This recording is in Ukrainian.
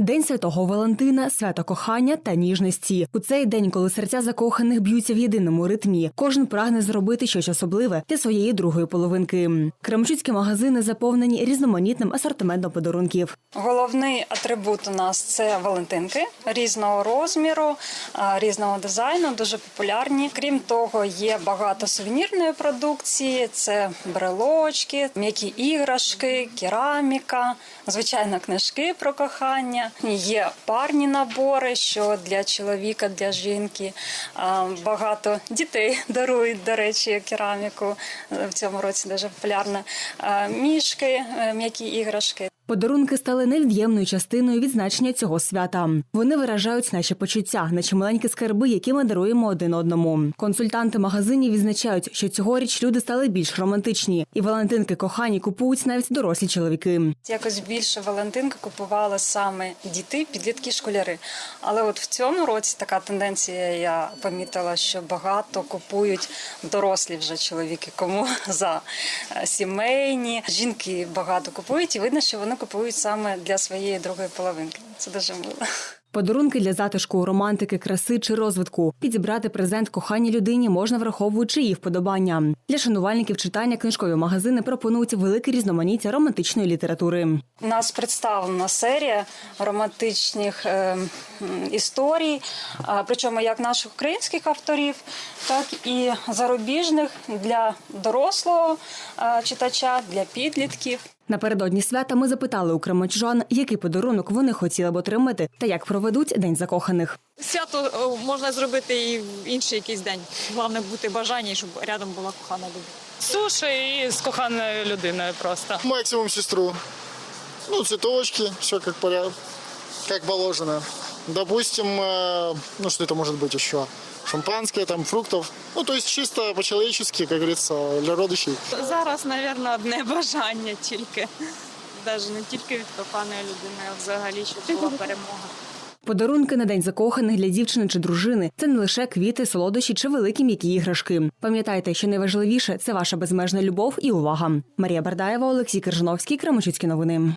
День святого Валентина, свято кохання та ніжності. У цей день, коли серця закоханих б'ються в єдиному ритмі, кожен прагне зробити щось особливе для своєї другої половинки. Кремчуцькі магазини заповнені різноманітним асортиментом подарунків. Головний атрибут у нас це валентинки різного розміру, різного дизайну, дуже популярні. Крім того, є багато сувенірної продукції: це брелочки, м'які іграшки, кераміка, звичайно, книжки про кохання. Є парні набори, що для чоловіка, для жінки. Багато дітей дарують, до речі, кераміку. В цьому році дуже популярна. Мішки, е, м'які іграшки. Подарунки стали невід'ємною частиною відзначення цього свята. Вони виражають наші почуття, наче маленькі скарби, які ми даруємо один одному. Консультанти магазинів відзначають, що цьогоріч люди стали більш романтичні, і валентинки кохані купують навіть дорослі чоловіки. Якось більше Валентинки купували саме діти, підлітки, школяри. Але от в цьому році така тенденція я помітила, що багато купують дорослі вже чоловіки, кому за сімейні. Жінки багато купують, і видно, що вони купують саме для своєї другої половинки. Це дуже мило. Подарунки для затишку, романтики, краси чи розвитку. Підібрати презент коханій людині можна враховуючи її вподобання. Для шанувальників читання книжкові магазини пропонують велике різноманіття романтичної літератури. У нас представлена серія романтичних е, історій, причому як наших українських авторів, так і зарубіжних для дорослого е, читача, для підлітків. Напередодні свята ми запитали у кремочужан, який подарунок вони хотіли б отримати та як проведуть день закоханих. Свято можна зробити і в інший якийсь день. Головне бути бажання, щоб рядом була кохана людина. Суші і з коханою людиною просто. максимум сестру. Ну, цветочки, все как, поря- как положено Допустим, э, ну что это может быть еще? Шампанское, там, фруктов. Ну, то есть чисто по-человечески, как говорится, для родичей. Зараз, мабуть, одне бажання тільки. Навіть не тільки від коханої людини, а взагалі, щоб була перемога. Подарунки на день закоханих для дівчини чи дружини це не лише квіти, солодощі чи великі м'які іграшки. Пам'ятайте, що найважливіше це ваша безмежна любов і увага. Марія Бардаєва, Олексій Кержановський, Кремочуцькі новини.